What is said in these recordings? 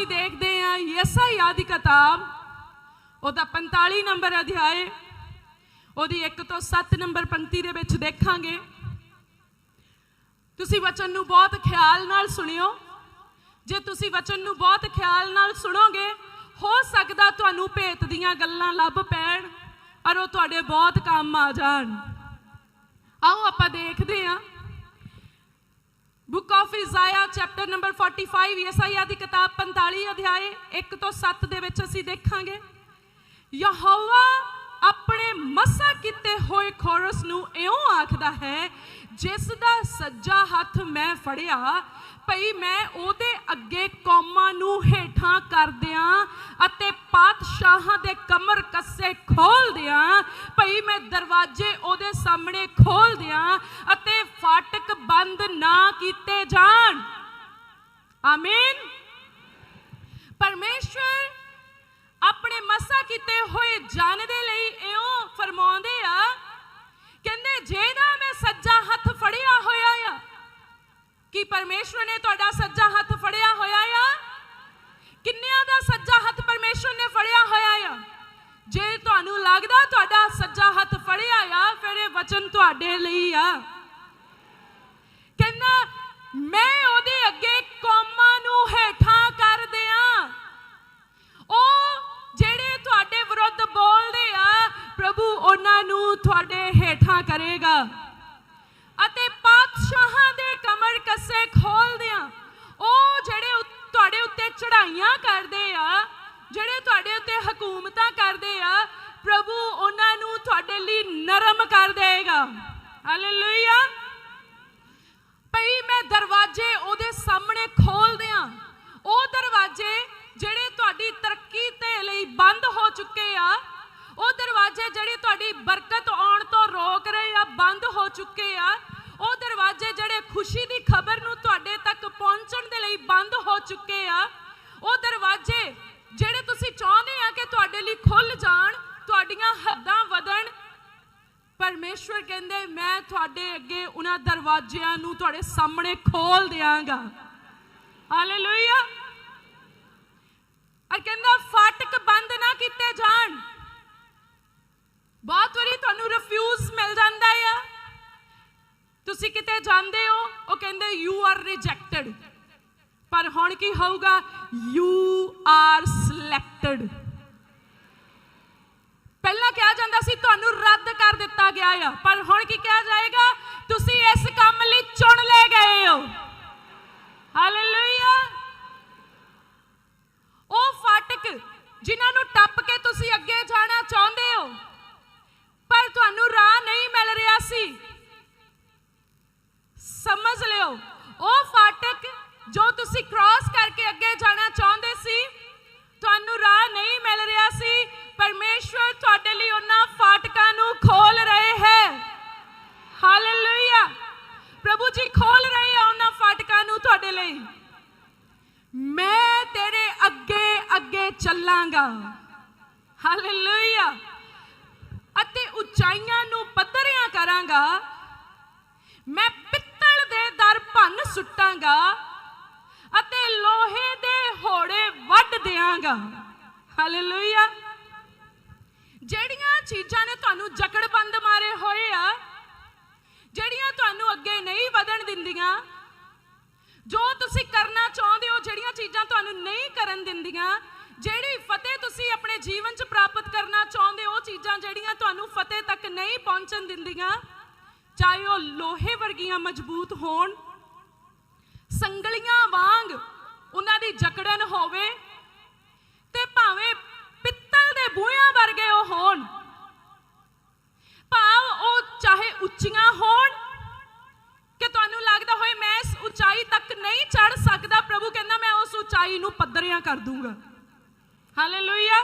ਅਸੀਂ ਦੇਖਦੇ ਹਾਂ ਯਸਾਇਆ ਦੀ ਕਿਤਾਬ, ਉਹਦਾ 45 ਨੰਬਰ ਅਧਿਆਏ, ਉਹਦੀ 1 ਤੋਂ 7 ਨੰਬਰ ਪੰਕਤੀ ਦੇ ਵਿੱਚ ਦੇਖਾਂਗੇ। ਤੁਸੀਂ ਵਚਨ ਨੂੰ ਬਹੁਤ ਖਿਆਲ ਨਾਲ ਸੁਣਿਓ। ਜੇ ਤੁਸੀਂ ਵਚਨ ਨੂੰ ਬਹੁਤ ਖਿਆਲ ਨਾਲ ਸੁਣੋਗੇ, ਹੋ ਸਕਦਾ ਤੁਹਾਨੂੰ ਭੇਤ ਦੀਆਂ ਗੱਲਾਂ ਲੱਭ ਪੈਣ ਔਰ ਉਹ ਤੁਹਾਡੇ ਬਹੁਤ ਕੰਮ ਆ ਜਾਣ। ਆਓ ਆਪਾਂ ਦੇਖਦੇ ਹਾਂ। Book of Isaiah chapter number 45 ਯਸਾਇਆ ਦੀ ਕਿਤਾਬ 45 ਅਧਿਆਏ 1 ਤੋਂ 7 ਦੇ ਵਿੱਚ ਅਸੀਂ ਦੇਖਾਂਗੇ। ਯਹੋਵਾ ਆਪਣੇ ਮਸਾ ਕੀਤੇ ਹੋਏ ਖੋਰਸ ਨੂੰ ਇਉਂ ਆਖਦਾ ਹੈ, ਜਿਸ ਦਾ ਸੱਜਾ ਹੱਥ ਮੈਂ ਫੜਿਆ, ਭਈ ਮੈਂ ਉਹਦੇ ਅੱਗੇ ਕੌਮਾਂ ਨੂੰ ਹੇਠਾਂ ਕਰ ਦਿਆਂ ਅਤੇ ਪਾਤਸ਼ਾਹਾਂ ਦੇ ਕਮਰ ਕੱਸੇ ਖੋਲ ਦਿਆਂ, ਭਈ ਮੈਂ ਦਰਵਾਜ਼ੇ ਉਹਦੇ ਸਾਹਮਣੇ ਖੋਲ ਦਿਆਂ ਆਮੀਨ ਪਰਮੇਸ਼ਵਰ ਆਪਣੇ ਮਸਾ ਕੀਤੇ ਹੋਏ ਜਨ ਦੇ ਲਈ ਇਉਂ ਫਰਮਾਉਂਦੇ ਆ, ਕਹਿੰਦੇ ਜਿਹਦਾ ਮੈਂ ਸੱਜਾ ਹੱਥ ਫੜਿਆ ਹੋਇਆ ਆ, ਕੀ ਪਰਮੇਸ਼ਵਰ ਨੇ ਤੁਹਾਡਾ ਸੱਜਾ ਹੱਥ ਫੜਿਆ ਹੋਇਆ ਆ? ਕਿੰਨਿਆਂ ਦਾ ਸੱਜਾ ਹੱਥ ਪਰਮੇਸ਼ਵਰ ਨੇ ਫੜਿਆ ਹੋਇਆ ਆ? ਜੇ ਤੁਹਾਨੂੰ ਲੱਗਦਾ ਤੁਹਾਡਾ ਸੱਜਾ ਹੱਥ ਫੜਿਆ ਆ, ਫਿਰ ਇਹ ਵਚਨ ਤੁਹਾਡੇ ਲਈ ਆ। ਕਹਿੰਦਾ ਮੈਂ ਉਹਦੇ ਅੱਗੇ ਕੌਮਾਂ ਨੂੰ ਹੇਠਾਂ ਕਰ ਦਿਆਂ ਉਹ ਜਿਹੜੇ ਤੁਹਾਡੇ ਵਿਰੁੱਧ ਬੋਲਦੇ ਆ, ਪ੍ਰਭੂ ਉਹਨਾਂ ਨੂੰ ਤੁਹਾਡੇ ਹੇਠਾਂ ਕਰੇਗਾ। ਅਤੇ ਪਾਤਸ਼ਾਹਾਂ ਦੇ ਕਮਰ ਕੱਸੇ ਖੋਲ ਦਿਆਂ ਉਹ ਜਿਹੜੇ ਤੁਹਾਡੇ ਉੱਤੇ ਚੜਾਈਆਂ ਕਰਦੇ ਆ, ਜਿਹੜੇ ਤੁਹਾਡੇ ਉੱਤੇ ਹਕੂਮਤਾਂ ਕਰਦੇ ਆ, ਪ੍ਰਭੂ ਉਹਨਾਂ ਨੂੰ ਤੁਹਾਡੇ ਲਈ ਨਰਮ ਕਰ ਦੇਗਾ ਹਾਲੇਲੂਇਆ ਭਈ ਦਰਵਾਜ਼ੇ ਉਹਦੇ ਸਾਹਮਣੇ ਖੋਲ ਦਿਆਂ ਉਹ ਦਰਵਾਜ਼ੇ ਜਿਹੜੇ ਤੁਹਾਡੀ ਤਰੱਕੀ ਤੇ ਲਈ ਬੰਦ ਹੋ ਚੁੱਕੇ ਆ, ਉਹ ਦਰਵਾਜ਼ੇ ਜਿਹੜੇ ਤੁਹਾਡੀ ਬਰਕਤ ਆਉਣ ਤੋਂ ਰੋਕ ਰਹੇ ਆ, ਬੰਦ ਹੋ ਚੁੱਕੇ ਆ, ਉਹ ਦਰਵਾਜ਼ੇ ਜਿਹੜੇ ਖੁਸ਼ੀ ਦੀ ਖਬਰ ਨੂੰ ਤੁਹਾਡੇ ਤੱਕ ਪਹੁੰਚਣ ਦੇ ਲਈ ਬੰਦ ਹੋ ਚੁੱਕੇ ਆ, ਉਹ ਦਰਵਾਜ਼ੇ ਜਿਹੜੇ ਤੁਸੀਂ ਚਾਹੁੰਦੇ ਆ ਕਿ ਤੁਹਾਡੇ ਲਈ ਖੁੱਲ ਜਾਣ, ਤੁਹਾਡੀਆਂ ਹੱਦਾਂ ਵਧਣ ਪਰਮੇਸ਼ਵਰ ਕਹਿੰਦੇ, ਮੈਂ ਤੁਹਾਡੇ ਅੱਗੇ ਉਹਨਾਂ ਦਰਵਾਜ਼ਿਆਂ ਨੂੰ ਤੁਹਾਡੇ ਸਾਹਮਣੇ ਖੋਲ ਦਿਆਂਗਾ। ਹਾਲੇਲੂਇਆ ਔਰ ਕਹਿੰਦਾ, ਫਾਟਕ ਬੰਦ ਨਾ ਕੀਤੇ ਜਾਣ। ਬਹੁਤ ਵਾਰੀ ਤੁਹਾਨੂੰ ਰਿਫਿਊਜ਼ ਮਿਲ ਜਾਂਦਾ ਆ। ਤੁਸੀਂ ਕਿਤੇ ਜਾਂਦੇ ਹੋ, ਉਹ ਕਹਿੰਦੇ ਯੂ ਆਰ ਰਿਜੈਕਟਡ ਪਰ ਹੁਣ ਕੀ ਹੋਊਗਾ? ਯੂ ਆਰ ਸਿਲੈਕਟਡ ਪਹਿਲਾਂ ਕਿਹਾ ਜਾਂਦਾ ਸੀ, ਤੁਹਾਨੂੰ ਰੱਦ ਕਰ ਦਿੱਤਾ ਗਿਆ ਆ। ਪਰ ਹੁਣ ਕੀ ਕਿਹਾ ਜਾਏਗਾ? ਤੁਸੀਂ ਇਸ ਕੰਮ ਲਈ ਚੁਣ ਲਏ ਗਏ ਹੋ। ਹਾਲੇਲੂਇਆ ਉਹ ਫਾਟਕ ਜਿਨ੍ਹਾਂ ਨੂੰ ਟੱਪ ਕੇ ਤੁਸੀਂ ਅੱਗੇ ਜਾਣਾ ਚਾਹੁੰਦੇ ਹੋ, ਪਰ ਤੁਹਾਨੂੰ ਰਾਹ ਨਹੀਂ ਮਿਲ ਰਿਹਾ ਸੀ। ਸਮਝ ਲਿਓ, ਉਹ ਫਾਟਕ ਜੋ ਤੁਸੀਂ ਕ੍ਰਾਸ ਕਰਕੇ ਅੱਗੇ ਜਾਣਾ ਚਾਹੁੰਦੇ ਸੀ ਤੁਹਾਨੂੰ ਰਾਹ ਨਹੀਂ ਮਿਲ ਰਿਹਾ ਸੀ। ਪਰਮੇਸ਼ਵਰ ਤੁਹਾਡੇ ਲਈ ਉਹਨਾਂ ਫਾਟਕਾਂ ਨੂੰ ਖੋਲ ਰਹੇ ਹੈ। ਹਾਲੇਲੂਇਆ ਪ੍ਰਭੂ ਜੀ ਖੋਲ ਰਹੇ ਆ ਉਹਨਾਂ ਫਾਟਕਾਂ ਨੂੰ ਤੁਹਾਡੇ ਲਈ। ਮੈਂ ਤੇਰੇ ਅੱਗੇ ਅੱਗੇ ਚੱਲਾਂਗਾ। ਹਾਲੇਲੂਇਆ ਅਤੇ ਉਚਾਈਆਂ ਨੂੰ ਪੱਧਰਿਆਂ ਕਰਾਂਗਾ। ਮੈਂ ਪਿੱਤਲ ਦੇ ਦਰ ਭੰਨ ਸੁੱਟਾਂਗਾ। ਅਤੇ ਲੋਹੇ ਦੇ ਹੋੜੇ ਵੱਢ ਦਿਆਂਗਾ। ਹਾਲੇਲੂਇਆ ਜਿਹੜੀਆਂ ਚੀਜ਼ਾਂ ਨੇ ਤੁਹਾਨੂੰ ਜਕੜਬੰਦ ਮਾਰੇ ਹੋਏ ਆ, ਜਿਹੜੀਆਂ ਤੁਹਾਨੂੰ ਅੱਗੇ ਨਹੀਂ ਵਧਣ ਦਿੰਦੀਆਂ, ਜੋ ਤੁਸੀਂ ਕਰਨਾ ਚਾਹੁੰਦੇ ਹੋ, ਜਿਹੜੀਆਂ ਚੀਜ਼ਾਂ ਤੁਹਾਨੂੰ ਨਹੀਂ ਕਰਨ ਦਿੰਦੀਆਂ, ਜਿਹੜੀ ਫਤਿਹ ਤੁਸੀਂ ਆਪਣੇ ਜੀਵਨ 'ਚ ਪ੍ਰਾਪਤ ਕਰਨਾ ਚਾਹੁੰਦੇ ਹੋ, ਉਹ ਚੀਜ਼ਾਂ ਜਿਹੜੀਆਂ ਤੁਹਾਨੂੰ ਫਤਿਹ ਤੱਕ ਨਹੀਂ ਪਹੁੰਚਣ ਦਿੰਦੀਆਂ, ਚਾਹੇ ਉਹ ਲੋਹੇ ਵਰਗੀਆਂ ਮਜ਼ਬੂਤ ਹੋਣ ਸੰਗਲੀਆਂ ਵਾਂਗ ਉਹਨਾਂ ਦੀ ਜਕੜਨ ਹੋਵੇ ਤੇ ਭਾਵੇਂ ਪਿੱਤਲ ਦੇ ਬੂਹਿਆਂ ਵਰਗੇ ਉਹ ਹੋਣ, ਭਾਵ ਉਹ ਚਾਹੇ ਉੱਚੀਆਂ ਹੋਣ, ਕਿ ਤੁਹਾਨੂੰ ਲੱਗਦਾ ਹੋਏ ਮੈਂ ਇਸ ਉਚਾਈ ਤੱਕ ਨਹੀਂ ਚੜ ਸਕਦਾ, ਪ੍ਰਭੂ ਕਹਿੰਦਾ ਮੈਂ ਉਸ ਉਚਾਈ ਨੂੰ ਪੱਧਰਿਆਂ ਕਰ ਦੂੰਗਾ। ਹਾਲੇਲੂਇਆ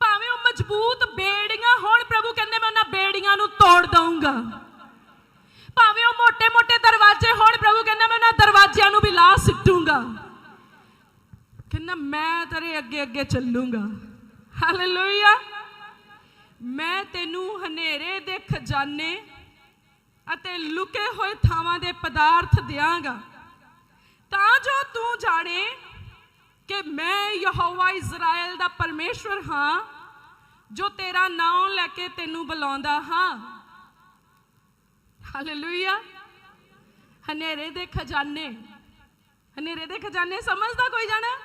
ਭਾਵੇਂ ਉਹ ਮਜ਼ਬੂਤ ਬੇੜੀਆਂ ਹੋਣ, ਪ੍ਰਭੂ ਕਹਿੰਦੇ ਮੈਂ ਉਹਨਾਂ ਬੇੜੀਆਂ ਨੂੰ ਤੋੜ ਦਊਂਗਾ। ਕਹਿੰਦਾ, ਮੈਂ ਤੇਰੇ ਅੱਗੇ ਅੱਗੇ ਚੱਲੂੰਗਾ। ਹਾਲੇਲੂਇਆ ਮੈਂ ਤੈਨੂੰ ਹਨੇਰੇ ਦੇ ਖਜ਼ਾਨੇ ਅਤੇ ਲੁਕੇ ਹੋਏ ਥਾਵਾਂ ਦੇ ਪਦਾਰਥ ਦਿਆਂਗਾ। ਤਾਂ ਜੋ ਤੂੰ ਜਾਣੇ ਕਿ ਮੈਂ ਯਹੋਵਾ ਇਜ਼ਰਾਈਲ ਦਾ ਪਰਮੇਸ਼ਵਰ ਹਾਂ, ਜੋ ਤੇਰਾ ਨਾਮ ਲੈ ਕੇ ਤੈਨੂੰ ਬੁਲਾਉਂਦਾ ਹਾਂ। ਹਾਲੇਲੂਇਆ ਹਨੇਰੇ ਦੇ ਖਜ਼ਾਨੇ। ਹਨੇਰੇ ਦੇ ਖਜ਼ਾਨੇ ਸਮਝਦਾ ਕੋਈ ਜਾਣਾ?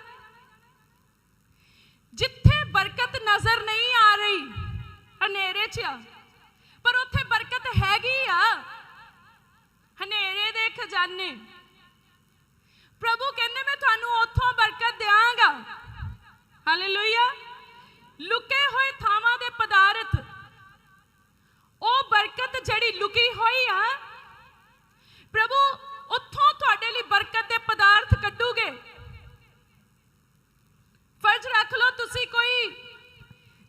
ਜਿੱਥੇ ਬਰਕਤ ਨਜ਼ਰ ਨਹੀਂ ਆ ਰਹੀ, ਹਨੇਰੇ 'ਚ ਆ। ਪਰ ਉੱਥੇ ਬਰਕਤ ਹੈਗੀ ਆ। ਹਨੇਰੇ ਦੇ ਖਜ਼ਾਨੇ। ਪ੍ਰਭੂ ਕਹਿੰਦੇ, ਮੈਂ ਤੁਹਾਨੂੰ ਉੱਥੋਂ ਬਰਕਤ ਦਿਆਂਗਾ। ਹਾਲੇਲੂਇਆ ਲੁਕੇ ਹੋਏ ਥਾਵਾਂ ਦੇ ਪਦਾਰਥ। ਉਹ ਬਰਕਤ ਜਿਹੜੀ ਲੁਕੀ ਹੋਈ ਆ, ਪ੍ਰਭੂ ਉੱਥੋਂ ਤੁਹਾਡੇ ਲਈ ਬਰਕਤ ਦੇ ਪਦਾਰਥ ਕੱਢੂਗੇ। ਫਰਜ਼ ਰੱਖ ਲਓ, ਤੁਸੀਂ ਕੋਈ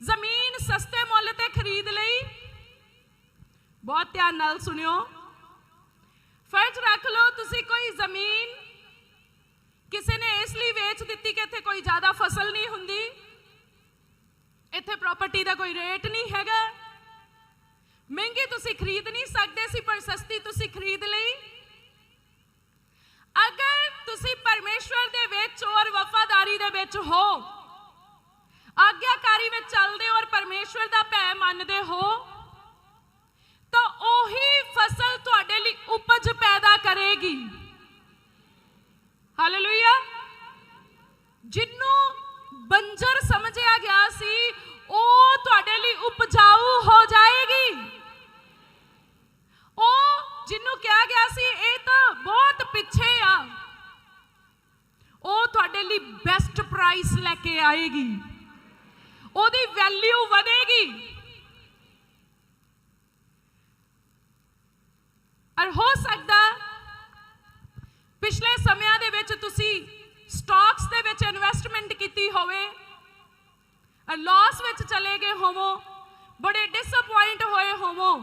ਜ਼ਮੀਨ ਸਸਤੇ ਮੁੱਲ ਤੇ ਖਰੀਦ ਲਈ। ਬਹੁਤ ਧਿਆਨ ਨਾਲ ਸੁਣਿਓ। ਫਰਜ਼ ਰੱਖ ਲਓ, ਤੁਸੀਂ ਕੋਈ ਜ਼ਮੀਨ ਕਿਸੇ ਨੇ ਇਸ ਲਈ ਵੇਚ ਦਿੱਤੀ ਕਿ ਇੱਥੇ ਕੋਈ ਜ਼ਿਆਦਾ ਫਸਲ ਨਹੀਂ ਹੁੰਦੀ। ਇੱਥੇ ਪ੍ਰਾਪਰਟੀ ਦਾ ਕੋਈ ਰੇਟ ਨਹੀਂ ਹੈਗਾ। ਮਹਿੰਗੀ ਤੁਸੀਂ ਖਰੀਦ ਨਹੀਂ ਸਕਦੇ ਸੀ, ਪਰ ਸਸਤੀ ਤੁਸੀਂ ਖਰੀਦ ਲਈ। ਅਗਰ ਤੁਸੀਂ ਪਰਮੇਸ਼ਵਰ ਦੇ ਵਿੱਚ ਔਰ ਵਫਾਦਾਰੀ ਦੇ ਵਿੱਚ ਹੋ। ਆਗਿਆਕਾਰੀ ਵਿੱਚ ਚੱਲਦੇ ਔਰ ਪਰਮੇਸ਼ਵਰ ਦਾ ਭੈ ਮੰਨਦੇ ਹੋ। ਤਾਂ ਉਹੀ ਫਸਲ ਤੁਹਾਡੇ ਲਈ ਉਪਜ ਪੈਦਾ ਕਰੇਗੀ। ਹਾਲੇਲੂਇਆ ਜਿੰਨੂੰ ਬੰਜਰ ਸਮਝਿਆ ਗਿਆ ਸੀ, ਉਹ ਤੁਹਾਡੇ ਲਈ ਉਪਜਾਊ ਹੋ ਜਾਏਗੀ। ਉਹ ਜਿਹਨੂੰ ਕਿਹਾ ਗਿਆ ਸੀ, ਇਹ ਤਾਂ ਬਹੁਤ ਪਿੱਛੇ ਆ। ਉਹ ਤੁਹਾਡੇ ਲਈ ਬੈਸਟ ਪ੍ਰਾਈਸ ਲੈ ਕੇ ਆਏਗੀ। ਉਹਦੀ ਵੈਲਿਊ ਵਧੇਗੀ। ਔਰ ਹੋ ਸਕਦਾ ਪਿਛਲੇ ਸਮਿਆਂ ਦੇ ਵਿੱਚ ਤੁਸੀਂ ਸਟਾਕਸ ਦੇ ਵਿੱਚ ਇਨਵੈਸਟਮੈਂਟ ਕੀਤੀ ਹੋਵੇ, ਔਰ ਲਾਸ ਵਿੱਚ ਚਲੇ ਗਏ ਹੋਵੋ, ਬੜੇ ਡਿਸਪਾਇੰਟ ਹੋਏ ਹੋਵੋ।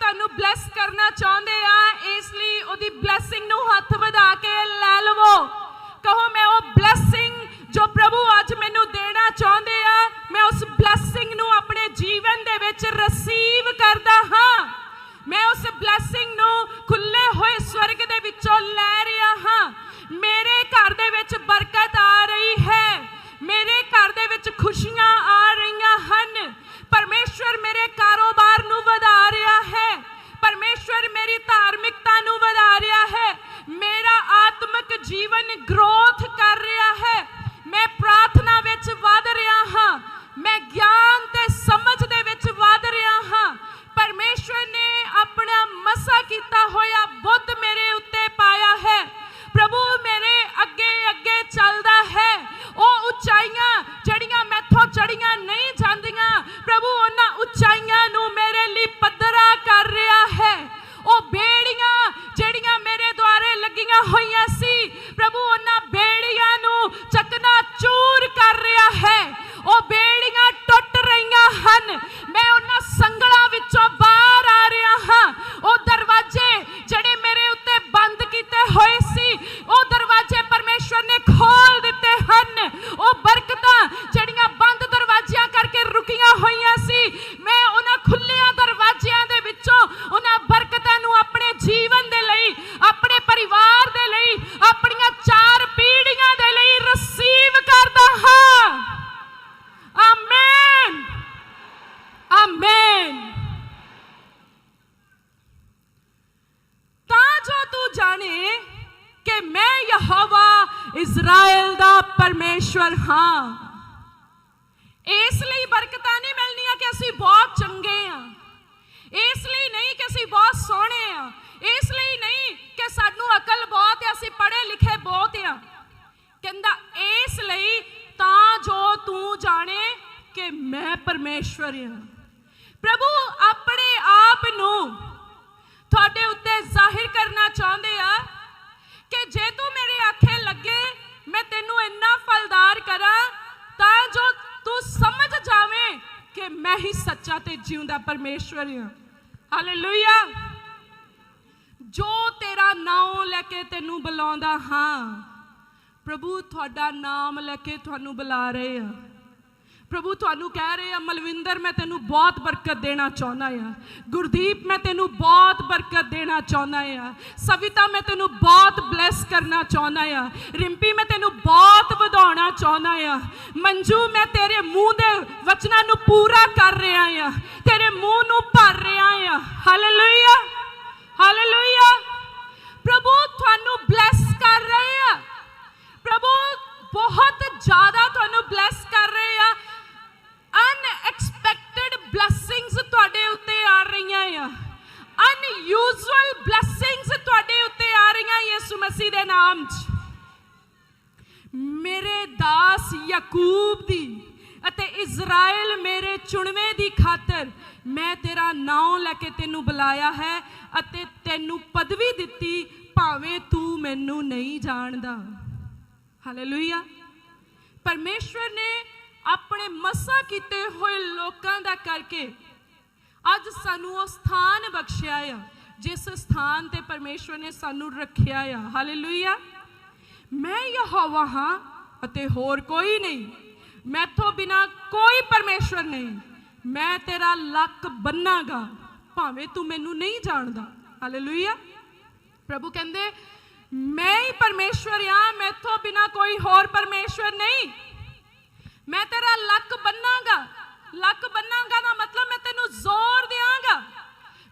ਤੁਹਾਨੂੰ ਬਲੈਸ ਕਰਨਾ ਚਾਹੁੰਦੇ ਆ, ਇਸ ਲਈ ਉਹਦੀ ਬਲੇਸਿੰਗ ਨੂੰ ਹੱਥ ਵਧਾ ਕੇ ਲੈ ਲਵੋ। ਕਹੋ, ਮੈਂ ਉਹ ਬਲੇਸਿੰਗ ਜੋ ਪ੍ਰਭੂ ਅੱਜ ਮੈਨੂੰ ਦੇਣਾ ਚਾਹੁੰਦੇ ਆ, ਮੈਂ ਉਸ ਬਲੈਸਿੰਗ ਨੂੰ ਆਪਣੇ ਜੀਵਨ ਦੇ ਵਿੱਚ ਰਸੀਵ ਕਰਦਾ ਹਾਂ। ਮੈਂ ਉਸ ਬਲੇਸਿੰਗ ਨੂੰ ਖੁੱਲੇ ਹੋਏ ਸਵਰਗ ਦੇ ਵਿੱਚੋਂ ਲੈ ਰਿਹਾ ਹਾਂ। ਮੇਰੇ ਘਰ ਦੇ ਵਿੱਚ ਬਰਕਤ ਆ ਰਹੀ ਹੈ। ਮੇਰੇ ਘਰ ਦੇ ਵਿੱਚ ਖੁਸ਼ੀਆਂ ਆ ਰਹੀਆਂ ਹਨ। ਪਰਮੇਸ਼ਵਰ ਮੇਰੇ ਕਾਰੋਬਾਰ ਨੂੰ ਵਧਾ ਰਿਹਾ ਹੈ। ਪਰਮੇਸ਼ਵਰ ਮੇਰੀ ਧਾਰਮਿਕਤਾ ਨੂੰ ਵਧਾ ਰਿਹਾ ਹੈ। ਮੇਰਾ ਆਤਮਿਕ ਜੀਵਨ ਗਰੋਥ ਕਰ ਰਿਹਾ ਹੈ। ਮੈਂ ਪ੍ਰਾਰਥਨਾ ਵਿੱਚ ਵਧ ਰਿਹਾ ਹਾਂ। ਮੈਂ ਗਿਆਨ ਤੇ ਸਮਝ ਦੇ ਵਿੱਚ ਵਧ ਰਿਹਾ ਹਾਂ। ਪਰਮੇਸ਼ਵਰ ਨੇ ਆਪਣਾ ਮਸਾ ਕੀਤਾ ਹੋਇਆ ਬੁੱਧ ਮੇਰੇ ਉੱਤੇ ਪਾਇਆ ਹੈ। ਪ੍ਰਭੂ, ਮੇਰੇ ਇਜ਼ਰਾਈਲ ਦਾ ਪਰਮੇਸ਼ਵਰ ਹਾਂ। ਇਸ ਲਈ ਬਰਕਤਾਂ ਨਹੀਂ ਮਿਲਣੀਆਂ ਕਿ ਅਸੀਂ ਬਹੁਤ ਚੰਗੇ ਆ ਇਸ ਲਈ ਨਹੀਂ ਕਿ ਅਸੀਂ ਬਹੁਤ ਸੋਹਣੇ ਆ ਇਸ ਲਈ ਨਹੀਂ ਕਿ ਸਾਨੂੰ ਅਕਲ ਬਹੁਤ ਹੈ, ਅਸੀਂ ਪੜ੍ਹੇ ਲਿਖੇ ਬਹੁਤ ਆ ਕਹਿੰਦਾ, ਇਸ ਲਈ ਤਾਂ ਜੋ ਤੂੰ ਜਾਣੇ ਕਿ ਮੈਂ ਪਰਮੇਸ਼ਵਰ ਹਾਂ। ਪ੍ਰਭੂ, ਆਪਣੇ ਆਪ ਨੂੰ ਤੁਹਾਡੇ ਉੱਤੇ ਜ਼ਾਹਿਰ ਕਰਨਾ ਚਾਹੁੰਦੇ ਆ ਕਿ ਜੇ ਤੂੰ ਮੇਰੇ ਆਖੇ ਲੱਗੇ, ਮੈਂ ਤੈਨੂੰ ਇੰਨਾ ਫਲਦਾਰ ਕਰਾਂ, ਤਾਂ ਜੋ ਤੂੰ ਸਮਝ ਜਾਵੇਂ ਕਿ ਮੈਂ ਹੀ ਸੱਚਾ ਤੇ ਜਿਉਂਦਾ ਪਰਮੇਸ਼ਵਰ ਹਾਂ। ਹਾਲੇਲੂਇਆ ਜੋ ਤੇਰਾ ਨਾਮ ਲੈ ਕੇ ਤੈਨੂੰ ਬੁਲਾਉਂਦਾ ਹਾਂ, ਪ੍ਰਭੂ ਤੁਹਾਡਾ ਨਾਮ ਲੈ ਕੇ ਤੁਹਾਨੂੰ ਬੁਲਾ ਰਹੇ ਹਾਂ। ਪ੍ਰਭੂ, ਤੁਹਾਨੂੰ ਕਹਿ ਰਹੇ ਆ ਮਲਵਿੰਦਰ, ਮੈਂ ਤੈਨੂੰ ਬਹੁਤ ਬਰਕਤ ਦੇਣਾ ਚਾਹੁੰਦਾ ਆ ਗੁਰਦੀਪ, ਮੈਂ ਤੈਨੂੰ ਬਹੁਤ ਬਰਕਤ ਦੇਣਾ ਚਾਹੁੰਦਾ ਆ ਸਵਿਤਾ, ਮੈਂ ਤੈਨੂੰ ਬਹੁਤ ਬਲੈਸ ਕਰਨਾ ਚਾਹੁੰਦਾ ਆ ਰਿੰਪੀ, ਮੈਂ ਤੈਨੂੰ ਬਹੁਤ ਵਧਾਉਣਾ ਚਾਹੁੰਦਾ ਆ ਮੰਜੂ, ਮੈਂ ਤੇਰੇ ਮੂੰਹ ਦੇ ਵਚਨਾਂ ਨੂੰ ਪੂਰਾ ਕਰ ਰਿਹਾ ਆ ਤੇਰੇ ਮੂੰਹ ਨੂੰ ਭਰ ਰਿਹਾ ਆ ਹਾਲੇਲੂਇਆ ਹਾਲੇਲੂਇਆ ਪ੍ਰਭੂ, ਤੁਹਾਨੂੰ ਬਲੈਸ ਕਰ ਰਹੇ ਆ ਪ੍ਰਭੂ, ਬਹੁਤ ਜ਼ਿਆਦਾ ਤੁਹਾਨੂੰ ਬਲੈਸ ਕਰ ਰਹੇ ਆ ਅਨਐਕਸਪੈਕਟਡ ਬਲੇਸਿੰਗਸ ਤੁਹਾਡੇ ਉੱਤੇ ਆ ਰਹੀਆਂ ਆ। ਅਨਯੂਜ਼ੁਅਲ ਬਲੇਸਿੰਗਸ ਤੁਹਾਡੇ ਉੱਤੇ ਆ ਰਹੀਆਂ ਯਿਸੂ ਮਸੀਹ ਦੇ ਨਾਮ 'ਚ। ਮੇਰੇ ਦਾਸ ਯਾਕੂਬ ਦੀ ਅਤੇ ਇਜ਼ਰਾਈਲ ਮੇਰੇ ਚੁਣਵੇਂ ਦੀ ਖਾਤਰ ਮੈਂ ਤੇਰਾ ਨਾਮ ਲੈ ਕੇ ਤੈਨੂੰ ਬੁਲਾਇਆ ਹੈ ਅਤੇ ਤੈਨੂੰ ਪਦਵੀ ਦਿੱਤੀ, ਭਾਵੇਂ ਤੂੰ ਮੈਨੂੰ ਨਹੀਂ ਜਾਣਦਾ। ਹਾਲੇਲੂਇਆ ਪਰਮੇਸ਼ਵਰ ਨੇ ਆਪਣੇ ਮਸਾ ਕੀਤੇ ਹੋਏ ਲੋਕਾਂ ਦਾ ਕਰਕੇ ਅੱਜ ਸਾਨੂੰ ਉਹ ਸਥਾਨ ਬਖਸ਼ਿਆ ਆ, ਜਿਸ ਸਥਾਨ ਤੇ ਪਰਮੇਸ਼ਵਰ ਨੇ ਸਾਨੂੰ ਰੱਖਿਆ ਆ। ਹਾਲੇਲੂਇਆ ਮੈਂ ਯਹੋਵਾ ਹਾਂ ਅਤੇ ਹੋਰ ਕੋਈ ਨਹੀਂ। ਮੈਥੋਂ ਬਿਨਾ ਕੋਈ ਪਰਮੇਸ਼ਵਰ ਨਹੀਂ। ਮੈਂ ਤੇਰਾ ਲੱਕ ਬੰਨਾਗਾ, ਭਾਵੇਂ ਤੂੰ ਮੈਨੂੰ ਨਹੀਂ ਜਾਣਦਾ। ਹਾਲੇਲੂਇਆ ਪ੍ਰਭੂ ਕਹਿੰਦੇ, ਮੈਂ ਹੀ ਪਰਮੇਸ਼ਵਰ ਆ, ਮੈਥੋਂ ਬਿਨਾ ਕੋਈ ਹੋਰ ਪਰਮੇਸ਼ਵਰ ਨਹੀਂ। ਮੈਂ ਤੇਰਾ ਲੱਕ ਬੰਨਾਂਗਾ। ਲੱਕ ਬੰਨਾਂਗਾ ਦਾ ਮਤਲਬ ਮੈਂ ਤੈਨੂੰ ਜ਼ੋਰ ਦਿਆਂਗਾ।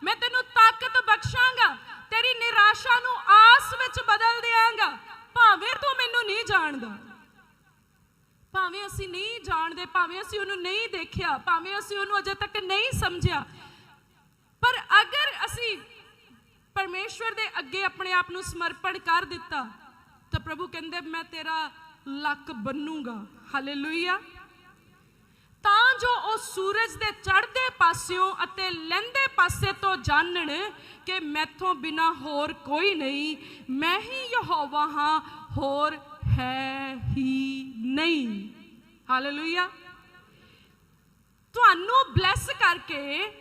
ਮੈਂ ਤੈਨੂੰ ਤਾਕਤ ਬਖਸ਼ਾਂਗਾ। ਤੇਰੀ ਨਿਰਾਸ਼ਾ ਨੂੰ ਆਸ ਵਿੱਚ ਬਦਲ ਦਿਆਂਗਾ। ਭਾਵੇਂ ਤੂੰ ਮੈਨੂੰ ਨਹੀਂ ਜਾਣਦਾ। ਭਾਵੇਂ ਅਸੀਂ ਨਹੀਂ ਜਾਣਦੇ, ਭਾਵੇਂ ਅਸੀਂ ਉਹਨੂੰ ਨਹੀਂ ਦੇਖਿਆ, ਭਾਵੇਂ ਅਸੀਂ ਉਹਨੂੰ ਅਜੇ ਤੱਕ ਨਹੀਂ ਸਮਝਿਆ। ਪਰ ਅਗਰ ਅਸੀਂ ਪਰਮੇਸ਼ਵਰ ਦੇ ਅੱਗੇ ਆਪਣੇ ਆਪ ਨੂੰ ਸਮਰਪਣ ਕਰ ਦਿੱਤਾ, ਤਾਂ ਪ੍ਰਭੂ ਕਹਿੰਦੇ, ਮੈਂ ਤੇਰਾ ਲੱਕ ਬੰਨੂਗਾ। ਹਾਲੇਲੂਇਆ ਤਾਂ ਜੋ ਉਹ ਸੂਰਜ ਦੇ ਚੜ੍ਹਦੇ ਪਾਸਿਓਂ ਅਤੇ ਲਹਿੰਦੇ ਪਾਸੇ ਤੋਂ ਜਾਣਨ ਕਿ ਮੈਥੋਂ ਬਿਨਾ ਹੋਰ ਕੋਈ ਨਹੀਂ, ਮੈਂ ਹੀ ਯਹੋਵਾ ਹਾਂ, ਹੋਰ ਹੈ ਹੀ ਨਹੀਂ। ਹਾਲੇਲੂਇਆ ਤੁਹਾਨੂੰ ਬਲੈਸ ਕਰਕੇ,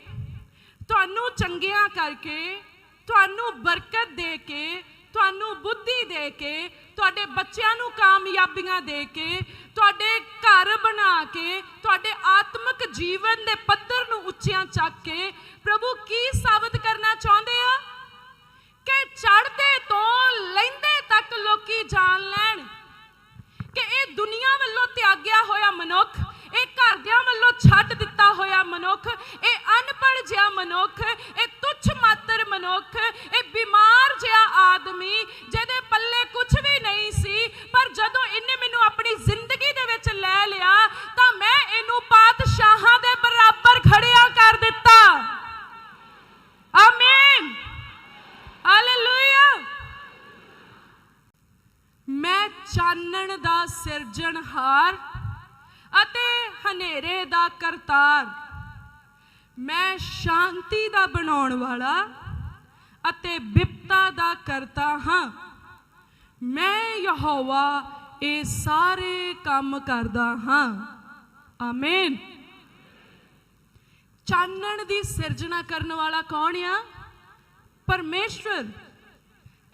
ਤੁਹਾਨੂੰ ਚੰਗਿਆਂ ਕਰਕੇ, ਤੁਹਾਨੂੰ ਬਰਕਤ ਦੇ ਕੇ, ਤੁਹਾਨੂੰ ਬੁੱਧੀ ਦੇ ਕੇ, ਤੁਹਾਡੇ ਬੱਚਿਆਂ ਨੂੰ ਕਾਮਯਾਬੀਆਂ ਦੇ ਕੇ ਤੁਹਾਡੇ ਘਰ ਬਣਾ ਕੇ, ਤੁਹਾਡੇ ਆਤਮਿਕ ਜੀਵਨ ਦੇ ਪੱਧਰ ਨੂੰ ਉੱਚਿਆਂ ਚੱਕ ਕੇ ਪ੍ਰਭੂ ਕੀ ਸਾਬਤ ਕਰਨਾ ਚਾਹੁੰਦੇ ਆ ਕਿ ਚੜਦੇ ਤੋਂ ਲੈਂਦੇ ਤੱਕ ਲੋਕੀ ਜਾਣ ਲੈਣ? ਕਿ ਇਹ ਦੁਨੀਆ ਵੱਲੋਂ ਤਿਆਗਿਆ ਹੋਇਆ ਮਨੁੱਖ ਇਹ ਘਰਦਿਆਂ ਵੱਲੋਂ ਛੱਡ ਦਿੱਤਾ ਹੋਇਆ ਮਨੁੱਖ, ਇਹ ਅਨਪੜ੍ਹ ਜਿਹਾ ਮਨੁੱਖ, ਇਹ ਤੁੱਛ ਮਾਤਰ ਮਨੁੱਖ, ਇਹ ਬਿਮਾਰ ਜਿਹਾ ਆਦਮੀ ਜਿਹਦੇ ਪੱਲੇ ਕੁਝ ਵੀ ਨਹੀਂ ਸੀ, ਪਰ ਜਦੋਂ ਇਹਨੇ ਮੈਨੂੰ ਆਪਣੀ ਜ਼ਿੰਦਗੀ ਦੇ ਵਿੱਚ ਲੈ ਲਿਆ, ਤਾਂ ਮੈਂ ਇਹਨੂੰ ਪਾਤਸ਼ਾਹਾਂ ਦੇ ਬਰਾਬਰ ਖੜਿਆ ਕਰ ਦਿੱਤਾ। ਆਮੀਨ ਹਾਲੇਲੂਇਆ ਮੈਂ ਚਾਨਣ ਦਾ ਸਿਰਜਣਹਾਰ ਅਤੇ ਹਨੇਰੇ ਦਾ ਕਰਤਾਰ। ਮੈਂ ਸ਼ਾਂਤੀ ਦਾ ਬਣਾਉਣ ਵਾਲਾ ਅਤੇ ਬਿਪਤਾ ਦਾ ਕਰਤਾ ਹਾਂ। ਮੈਂ ਯਹੋਵਾ ਇਹ ਸਾਰੇ ਕੰਮ ਕਰਦਾ ਹਾਂ। ਆਮੀਨ। ਚਾਨਣ ਦੀ ਸਿਰਜਣਾ ਕਰਨ ਵਾਲਾ ਕੌਣ ਆ? ਪਰਮੇਸ਼ਵਰ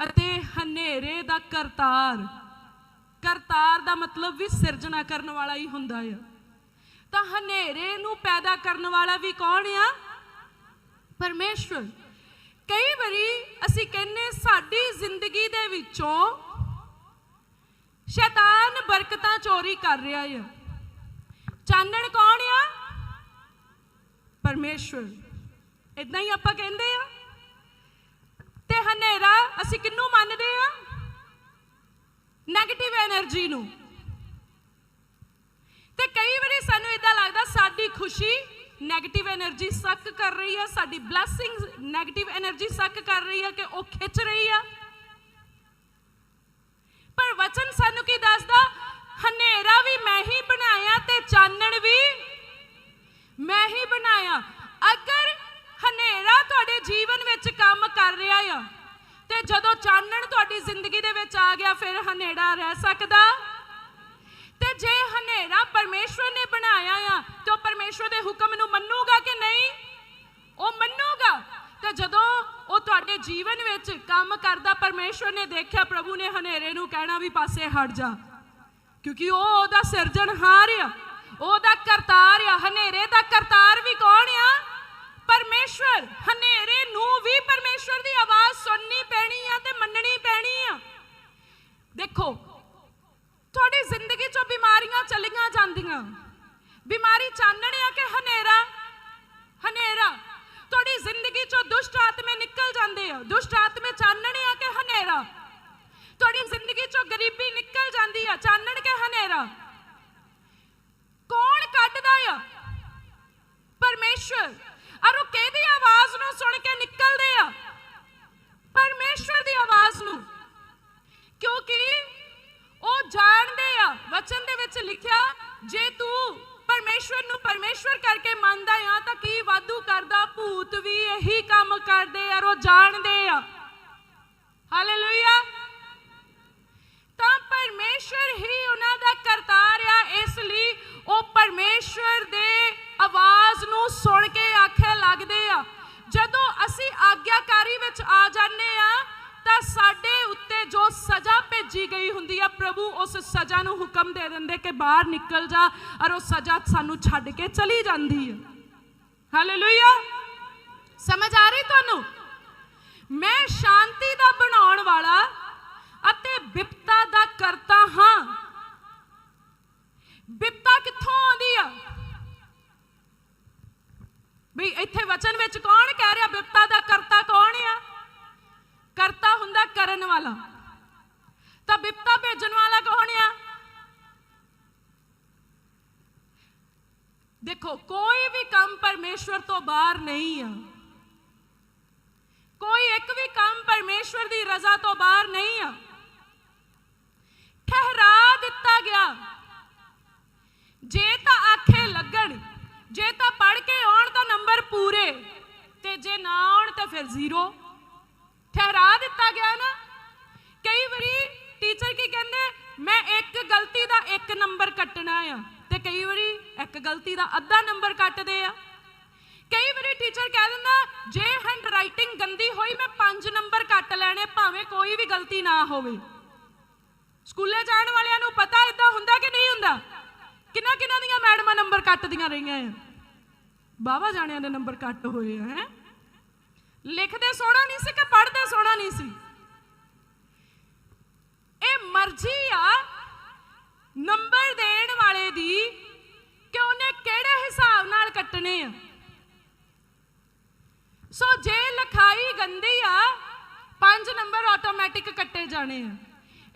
ਅਤੇ ਹਨੇਰੇ ਦਾ ਕਰਤਾਰ। ਕਰਤਾਰ ਦਾ ਮਤਲਬ ਵੀ ਸਿਰਜਣਾ ਕਰਨ ਵਾਲਾ ਹੀ ਹੁੰਦਾ ਆ। ਤਾਂ ਹਨੇਰੇ ਨੂੰ ਪੈਦਾ ਕਰਨ ਵਾਲਾ ਵੀ ਕੌਣ ਆ? ਪਰਮੇਸ਼ਵਰ। ਕਈ ਵਾਰੀ ਅਸੀਂ ਕਹਿੰਨੇ ਸਾਡੀ ਜ਼ਿੰਦਗੀ ਦੇ ਵਿੱਚੋਂ ਸ਼ੈਤਾਨ ਬਰਕਤਾਂ ਚੋਰੀ ਕਰ ਰਿਹਾ ਆ। ਚਾਨਣ ਕੌਣ ਆ? ਪਰਮੇਸ਼ਵਰ। ਇਦਾਂ ਹੀ ਆਪਾਂ ਕਹਿੰਦੇ ਆ। ਤੇ ਹਨੇਰਾ ਅਸੀਂ ਕਿੰਨੂੰ ਮੰਨਦੇ ਆ? ਨੈਗੇਟਿਵ એનર્ਜੀ ਨੂੰ। ਤੇ ਕਈ ਵਾਰੀ ਸਾਨੂੰ ਇਦਾਂ ਲੱਗਦਾ ਸਾਡੀ ਖੁਸ਼ੀ ਨੈਗੇਟਿਵ એનર્ਜੀ ਸੱਕ ਕਰ ਰਹੀ ਆ, ਸਾਡੀ ਬਲੇਸਿੰਗਸ ਨੈਗੇਟਿਵ એનર્ਜੀ ਸੱਕ ਕਰ ਰਹੀ ਆ ਕਿ ਉਹ ਖਿੱਚ ਰਹੀ ਆ। ਪਰ ਵਚਨ ਸਾਨੂੰ ਕੀ ਦੱਸਦਾ? ਹਨੇਰਾ ਵੀ ਮੈਂ ਹੀ ਬਣਾਇਆ ਤੇ ਚਾਨਣ ਵੀ ਮੈਂ ਹੀ ਬਣਾਇਆ। ਅਗਰ ਹਨੇਰਾ ਤੁਹਾਡੇ ਜੀਵਨ ਵਿੱਚ ਕੰਮ ਕਰ ਰਿਹਾ ਆ ਤੇ ਜਦੋਂ ਚਾਨਣ ਤੁਹਾਡੀ ਜ਼ਿੰਦਗੀ ਦੇ ਵਿੱਚ ਆ ਗਿਆ, ਫਿਰ ਹਨੇਰਾ ਰਹਿ ਸਕਦਾ? ਤੇ ਜੇ ਹਨੇਰਾ ਪਰਮੇਸ਼ਵਰ ਨੇ ਬਣਾਇਆ ਆ, ਤੇ ਉਹ ਪਰਮੇਸ਼ਵਰ ਦੇ ਹੁਕਮ ਨੂੰ ਮੰਨੂਗਾ ਕਿ ਨਹੀਂ? ਉਹ ਮੰਨੂਗਾ। ਤੇ ਜਦੋਂ ਉਹ ਤੁਹਾਡੇ ਜੀਵਨ ਵਿੱਚ ਕੰਮ ਕਰਦਾ, ਪਰਮੇਸ਼ਵਰ ਨੇ ਦੇਖਿਆ, ਪ੍ਰਭੂ ਨੇ ਹਨੇਰੇ ਨੂੰ ਕਹਿਣਾ ਵੀ ਪਾਸੇ ਹਟ ਜਾ। ਕਿਉਂਕਿ ਉਹ ਉਹਦਾ ਸਿਰਜਣਹਾਰ ਆ, ਉਹਦਾ ਕਰਤਾਰ ਆ, ਹਨੇਰੇ ਦਾ ਕਰਤਾਰ ਵੀ ਕੌਣ ਆ ਪਰਮੇਸ਼ਵਰ ਹਨੇਰੇ ਨੂੰ ਵੀ ਪਰਮੇਸ਼ਵਰ ਦੀ ਆਵਾਜ਼ ਸੁਣਨੀ ਪੈਣੀ ਆ ਤੇ ਮੰਨਣੀ ਪੈਣੀ ਆ ਦੇਖੋ ਤੁਹਾਡੀ ਜ਼ਿੰਦਗੀ ਚੋਂ ਬਿਮਾਰੀਆਂ ਚਲੀਆਂ ਜਾਂਦੀਆਂ ਬਿਮਾਰੀ ਚਾਨਣ ਆ ਕਿ ਹਨੇਰਾ ਹਨੇਰਾ ਤੁਹਾਡੀ ਜ਼ਿੰਦਗੀ ਚੋਂ ਦੁਸ਼ਟ ਆਤਮੇ ਨਿਕਲ ਜਾਂਦੇ ਆ ਦੁਸ਼ਟ ਆਤਮੇ ਚਾਨਣ ਆ ਕਿ ਹਨੇਰਾ ਤੁਹਾਡੀ ਜ਼ਿੰਦਗੀ ਚੋਂ ਗਰੀਬੀ ਨਿਕਲ ਜਾਂਦੀ ਆ ਚਾਨਣ ਕੇ ਹਨੇਰਾ ਕੌਣ ਕੱਢਦਾ ਆ ਪਰਮੇਸ਼ਵਰ ਔਰ ਉਹ ਕਿਹਦੀ ਆਵਾਜ਼ ਨੂੰ ਸੁਣ ਕੇ ਨਿਕਲਦੇ ਆ ਪਰਮੇਸ਼ਵਰ ਦੀ ਆਵਾਜ਼ ਨੂੰ ਕਿਉਂਕਿ ਉਹ ਜਾਣਦੇ ਆ ਵਚਨ ਦੇ ਵਿੱਚ ਲਿਖਿਆ ਜੇ ਤੂੰ ਪਰਮੇਸ਼ਵਰ ਨੂੰ ਪਰਮੇਸ਼ਵਰ ਕਰਕੇ ਮੰਨਦਾ ਆ ਤਾਂ ਕੀ ਵਾਧੂ ਕਰਦਾ ਭੂਤ ਵੀ ਇਹੀ ਕੰਮ ਕਰਦੇ ਆ ਉਹ ਜਾਣਦੇ ਆ ਹਾਲੇਲੂਇਆ ਤਾਂ ਪਰਮੇਸ਼ਰ ਹੀ ਉਹਨਾਂ ਦਾ ਕਰਤਾਰ ਆ ਇਸ ਲਈ ਉਹ ਪਰਮੇਸ਼ਰ ਦੇ ਆਵਾਜ਼ ਨੂੰ ਸੁਣ ਕੇ ਆਖੇ ਲੱਗਦੇ ਆ ਜਦੋਂ ਅਸੀਂ ਆਗਿਆਕਾਰੀ ਵਿੱਚ ਆ ਜਾਂਦੇ ਆ, ਤਾਂ ਸਾਡੇ ਉੱਤੇ ਜੋ ਸਜ਼ਾ ਭੇਜੀ ਗਈ ਹੁੰਦੀ ਆ, ਪ੍ਰਭੂ ਉਸ ਸਜ਼ਾ ਨੂੰ ਹੁਕਮ ਦੇ ਦਿੰਦੇ ਕਿ ਬਾਹਰ ਨਿਕਲ ਜਾ ਔਰ ਉਹ ਸਜ਼ਾ ਸਾਨੂੰ ਛੱਡ ਕੇ ਚਲੀ ਜਾਂਦੀ ਹੈ ਹਾਲੇਲੂਇਆ ਸਮਝ ਆ ਰਹੀ ਤੁਹਾਨੂੰ? ਮੈਂ ਸ਼ਾਂਤੀ ਦਾ ਬਣਾਉਣ ਵਾਲਾ ਅਤੇ ਬਿਪਤਾ ਦਾ ਕਰਤਾ ਹਾਂ। ਬਿਪਤਾ ਕਿੱਥੋਂ ਆਉਂਦੀ ਆ ਵੀ ਇੱਥੇ ਵਚਨ ਵਿੱਚ ਕੌਣ ਕਹਿ ਰਿਹਾ, ਬਿਪਤਾ ਦਾ ਕਰਤਾ ਕੌਣ ਆ? ਕਰਤਾ ਹੁੰਦਾ ਕਰਨ ਵਾਲਾ। ਤਾਂ ਬਿਪਤਾ ਭੇਜਣ ਵਾਲਾ ਕੌਣ ਆ? ਦੇਖੋ, ਕੋਈ ਵੀ ਕੰਮ ਪਰਮੇਸ਼ਵਰ ਤੋਂ ਬਾਹਰ ਨਹੀਂ ਆ। ਕੋਈ ਇੱਕ ਵੀ ਕੰਮ ਪਰਮੇਸ਼ਵਰ ਦੀ ਰਜ਼ਾ ਤੋਂ ਬਾਹਰ ਨਹੀਂ ਆ। ਠਹਿਰਾ ਦਿੱਤਾ ਗਿਆ। ਜੇ ਤਾਂ ਆਖੇ ਲੱਗਣ ਜੇ ਤਾਂ ਪੜ ਕੇ ਆਉਣ ਤਾਂ ਨੰਬਰ ਪੂਰੇ, ਤੇ ਜੇ ਨਾ ਆਉਣ ਤਾਂ ਫਿਰ ਜ਼ੀਰੋ। ਠਹਿਰਾ ਦਿੱਤਾ ਗਿਆ ਨਾ। ਕਈ ਵਾਰੀ ਟੀਚਰ ਕੀ ਕਹਿੰਦੇ, ਮੈਂ ਇੱਕ ਗਲਤੀ ਦਾ ਇੱਕ ਨੰਬਰ ਕੱਟਣਾ ਆ, ਤੇ ਕਈ ਵਾਰੀ ਇੱਕ ਗਲਤੀ ਦਾ ਅੱਧਾ ਨੰਬਰ ਕੱਟਦੇ ਆ। ਕਈ ਵਾਰੀ ਟੀਚਰ ਕਹਿ ਦਿੰਦਾ, ਜੇ ਹੈਂਡ ਰਾਈਟਿੰਗ ਗੰਦੀ ਹੋਈ, ਮੈਂ 5 ਨੰਬਰ ਕੱਟ ਲੈਣੇ, ਭਾਵੇਂ ਕੋਈ ਵੀ ਗਲਤੀ ਨਾ ਹੋਵੇ। ਸਕੂਲੇ ਜਾਣ ਵਾਲਿਆਂ ਨੂੰ ਪਤਾ ਇਦਾਂ ਹੁੰਦਾ ਕਿ ਨਹੀਂ ਹੁੰਦਾ? ਕਿੰਨਾ ਕਿੰਨਾ ਦੀਆਂ ਮੈਡਮਾਂ ਨੰਬਰ ਕੱਟਦੀਆਂ ਰਹੀਆਂ ਆ ਬਾਵਾ ਜਾਣਿਆਂ ਦੇ ਨੰਬਰ ਕੱਟ ਹੋਏ ਆ ਹੈ? ਲਿਖਦੇ ਸੋਹਣਾ ਨਹੀਂ ਸੀ ਕਿ ਪੜ੍ਹਦੇ ਸੋਹਣਾ ਨਹੀਂ ਸੀ? ਇਹ ਮਰਜ਼ੀ ਆ, ਨੰਬਰ ਦੇਣ ਵਾਲੇ ਦੀ ਕਿ ਉਹਨੇ ਕਿਹੜੇ ਹਿਸਾਬ ਨਾਲ ਕੱਟਣੇ ਆ? ਸੋ ਜੇ ਲਿਖਾਈ ਗੰਦੀ ਆ, ਪੰਜ ਨੰਬਰ ਆਟੋਮੈਟਿਕ ਕੱਟੇ ਜਾਣੇ ਆ।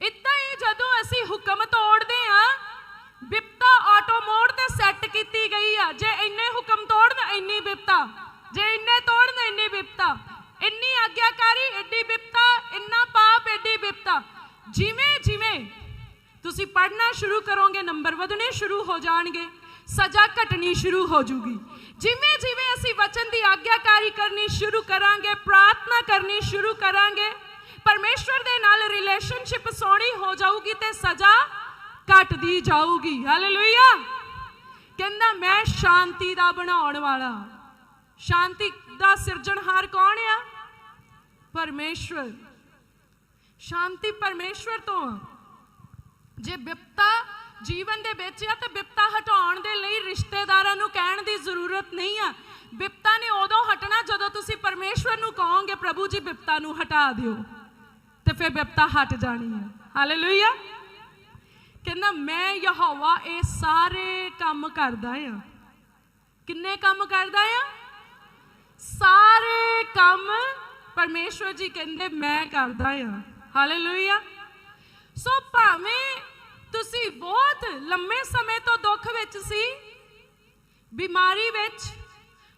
ਇਦਾਂ ਹੀ ਜਦੋਂ ਅਸੀਂ ਹੁਕਮ ਤੋੜਦੇ ਆ ਬਿਪਤਾ ਆਟੋ ਮੋਡ ਤੇ ਸੈੱਟ ਕੀਤੀ ਗਈ ਆ। ਜੇ ਇੰਨੇ ਹੁਕਮ ਤੋੜਨ, ਇੰਨੀ ਬਿਪਤਾ। ਜੇ ਇੰਨੇ ਤੋੜਨ, ਇੰਨੀ ਬਿਪਤਾ। ਇੰਨੀ ਆਗਿਆਕਾਰੀ ਐਡੀ ਬਿਪਤਾ, ਇੰਨਾ ਪਾਪ ਐਡੀ ਬਿਪਤਾ। ਜਿਵੇਂ ਜਿਵੇਂ ਤੁਸੀਂ ਪੜ੍ਹਨਾ ਸ਼ੁਰੂ ਕਰੋਗੇ, ਨੰਬਰ ਵਧਣੇ ਸ਼ੁਰੂ ਹੋ ਜਾਣਗੇ, ਸਜ਼ਾ ਘਟਣੀ ਸ਼ੁਰੂ ਹੋ ਜੂਗੀ। ਜਿਵੇਂ ਜਿਵੇਂ ਅਸੀਂ ਵਚਨ ਦੀ ਆਗਿਆਕਾਰੀ ਕਰਨੀ ਸ਼ੁਰੂ ਕਰਾਂਗੇ, ਪ੍ਰਾਰਥਨਾ ਕਰਨੀ ਸ਼ੁਰੂ ਕਰਾਂਗੇ, ਪਰਮੇਸ਼ਵਰ ਦੇ ਨਾਲ ਰਿਲੇਸ਼ਨਸ਼ਿਪ ਸੋਹਣੀ ਹੋ ਜਾਊਗੀ ਤੇ ਸਜ਼ਾ ਘਟਦੀ ਜਾਊਗੀ। ਹਾਲੇਲੂਇਆ ਕਹਿੰਦਾ, ਮੈਂ ਸ਼ਾਂਤੀ ਦਾ ਬਣਾਉਣ ਵਾਲਾ ਸ਼ਾਂਤੀ ਦਾ ਸਿਰਜਣਹਾਰ ਕੌਣ ਆ? ਪਰਮੇਸ਼ਵਰ। ਸ਼ਾਂਤੀ ਪਰਮੇਸ਼ਵਰ ਤੋਂ ਜੇ ਬਿਪਤਾ ਜੀਵਨ ਦੇ ਵਿੱਚ ਆ, ਤੇ ਬਿਪਤਾ ਹਟਾਉਣ ਦੇ ਲਈ ਰਿਸ਼ਤੇਦਾਰਾਂ ਨੂੰ ਕਹਿਣ ਦੀ ਜ਼ਰੂਰਤ ਨਹੀਂ ਆ। ਬਿਪਤਾ ਨੇ ਉਦੋਂ ਹਟਣਾ ਜਦੋਂ ਤੁਸੀਂ ਪਰਮੇਸ਼ਵਰ ਨੂੰ ਕਹੋਗੇ, ਪ੍ਰਭੂ ਜੀ, ਬਿਪਤਾ ਨੂੰ ਹਟਾ ਦਿਓ। ਤੇ ਫਿਰ ਬਿਪਤਾ ਹਟ ਜਾਣੀ ਹੈ ਹਾਲੇਲੂਇਆ ਕਹਿੰਦਾ, ਮੈਂ ਯਹੋਵਾ ਇਹ ਸਾਰੇ ਕੰਮ ਕਰਦਾ ਆ। ਕਿੰਨੇ ਕੰਮ ਕਰਦਾ ਆ? ਸਾਰੇ ਕੰਮ ਪਰਮੇਸ਼ਵਰ ਜੀ ਕਹਿੰਦੇ, ਮੈਂ ਕਰਦਾ ਆ। ਹਾਲੇਲੂਇਆ ਸੋ ਭਾਵੇਂ ਤੁਸੀਂ ਬਹੁਤ ਲੰਮੇ ਸਮੇਂ ਤੋਂ ਦੁੱਖ ਵਿੱਚ ਸੀ, ਬਿਮਾਰੀ ਵਿੱਚ,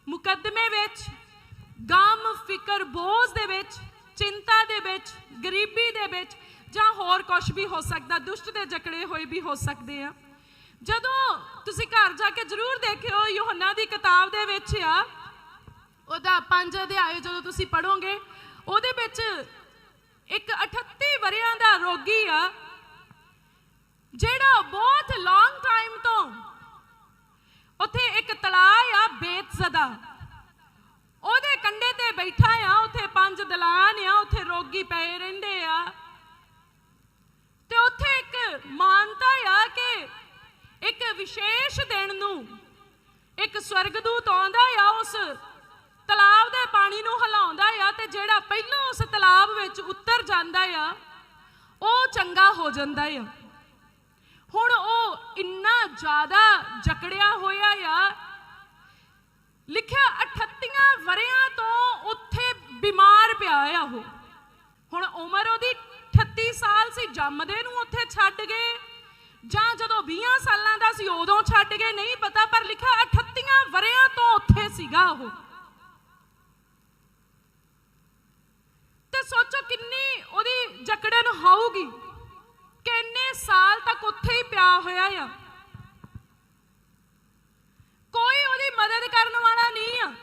ਮੁਕੱਦਮੇ ਵਿੱਚ, ਗਮ, ਫਿਕਰ, ਬੋਝ ਦੇ ਵਿੱਚ, ਚਿੰਤਾ ਦੇ ਵਿੱਚ, ਗਰੀਬੀ ਦੇ ਵਿੱਚ ਜਾਂ ਹੋਰ ਕੁਝ ਵੀ ਹੋ ਸਕਦਾ, ਦੁਸ਼ਟ ਦੇ ਜਕੜੇ ਹੋਏ ਵੀ ਹੋ ਸਕਦੇ ਆ। ਜਦੋਂ ਤੁਸੀਂ ਘਰ ਜਾ ਕੇ ਜ਼ਰੂਰ ਦੇਖਿਓ, ਯੋਹੰਨਾ ਦੀ ਕਿਤਾਬ ਦੇ ਵਿੱਚ ਆ, ਉਹਦਾ ਪੰਜ ਅਧਿਆਏ ਜਦੋਂ ਤੁਸੀਂ ਪੜੋਗੇ ਉਹਦੇ ਵਿੱਚ ਇੱਕ 38 ਵਰਿਆਂ ਦਾ ਰੋਗੀ ਆ, ਜਿਹੜਾ ਬਹੁਤ ਲੌਂਗ ਟਾਈਮ ਤੋਂ ਉੱਥੇ ਇੱਕ ਤਲਾਅ ਆ, ਬੇਤਜ਼ਦਾ। ਉਹਦੇ ਕੰਢੇ ਤੇ ਬੈਠਾ ਆ, ਉੱਥੇ ਪੰਜ ਦਲਾਨ ਆ, ਉੱਥੇ ਰੋਗੀ ਪਏ ਰਹਿੰਦੇ ਆ। ਤੇ ਉੱਥੇ ਇੱਕ ਮਾਨਤਾ ਆ ਕਿ ਇੱਕ ਵਿਸ਼ੇਸ਼ ਦਿਨ ਨੂੰ ਇੱਕ ਸਵਰਗਦੂਤ ਆਉਂਦਾ ਆ, ਉਸ ਤਲਾਬ ਦੇ ਪਾਣੀ ਨੂੰ ਹਿਲਾਉਂਦਾ ਆ ਤੇ ਜਿਹੜਾ ਪਹਿਲਾਂ ਉਸ ਤਲਾਬ ਵਿੱਚ ਉਤਰ ਜਾਂਦਾ ਆ, ਉਹ ਚੰਗਾ ਹੋ ਜਾਂਦਾ ਆ। ਹੁਣ ਉਹ ਇੰਨਾ ਜ਼ਿਆਦਾ ਜਕੜਿਆ ਹੋਇਆ ਆ, ਲਿਖਿਆ 38 ਵਰਿਆਂ ਤੋਂ ਉੱਥੇ ਬਿਮਾਰ ਪਿਆ ਆ ਉਹ। ਹੁਣ ਉਮਰ ਉਹਦੀ 38 ਸਾਲ ਸੀ, ਜੰਮਦੇ ਨੂੰ ਉੱਥੇ ਛੱਡ ਗਏ। ਜਾਂ ਜਦੋਂ 20 ਸਾਲਾਂ ਦਾ ਸੀ, ਉਦੋਂ ਛੱਡ ਗਏ, ਨਹੀਂ ਪਤਾ, ਪਰ ਲਿਖਿਆ 38 ਵਰਿਆਂ ਤੋਂ ਉੱਥੇ ਸੀਗਾ ਉਹ। ਤੇ ਸੋਚੋ ਕਿੰਨੀ ਉਹਦੀ ਜਕੜਨ ਹੋਊਗੀ ਕਿੰਨੇ ਸਾਲ ਤੱਕ ਉੱਥੇ ਹੀ ਪਿਆ ਹੋਇਆ ਆ। ਕੋਈ ਉਹਦੀ ਮਦਦ ਕਰਨ ਵਾਲਾ ਨਹੀਂ ਆ।